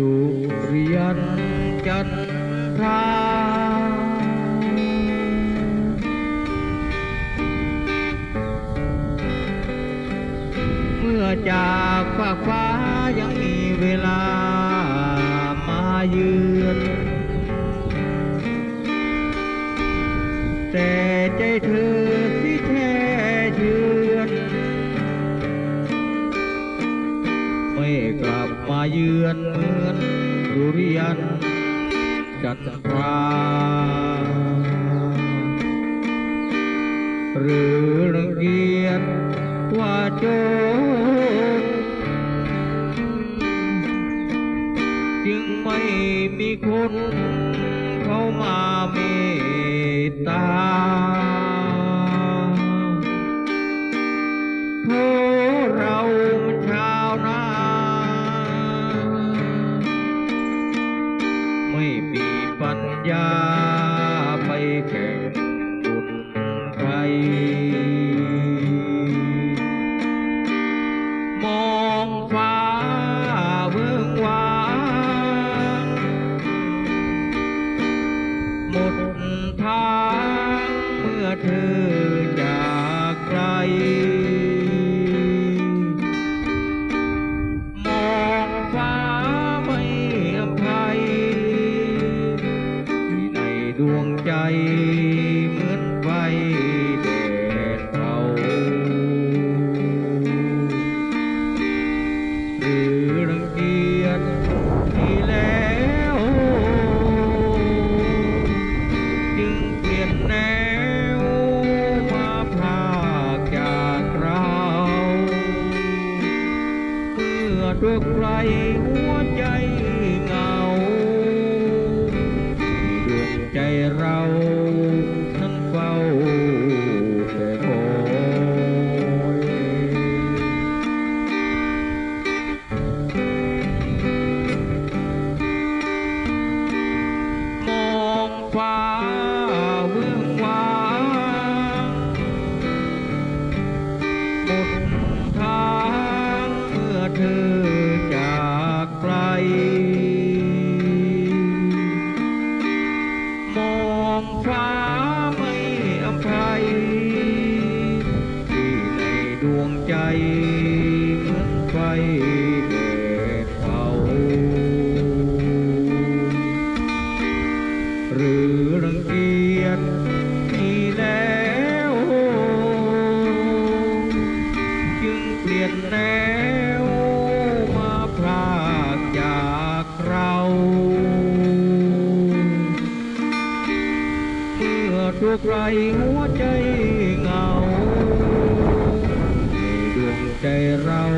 อนจันทราเมื่อจากฝาฟ้ายังมีเวลามาเยือนแต่ใจเธอ ไม่กลับมาเยือนเหมือนดุริยันจันทราหรือรังเกียจว่าโจรจึงไม่มีคน ปัญญาไปแข่งบุญใครมองฟ้าเบื้องวางหมดทางเมื่อเธอจากไกล ใจเหมือนไฟแดดเผาหรือรังเกียจที่แล้ว จึงเปลี่ยนแนวมาพรากจากเราเมื่อตัวใครหัวใจ เธอจากไกล มองฟ้าไม่อภัย ที่ในดวงใจเหมือนไฟแดดเผาหรือรังเกียจ มื่อใครหัวใจเหงาในดวงใจเรา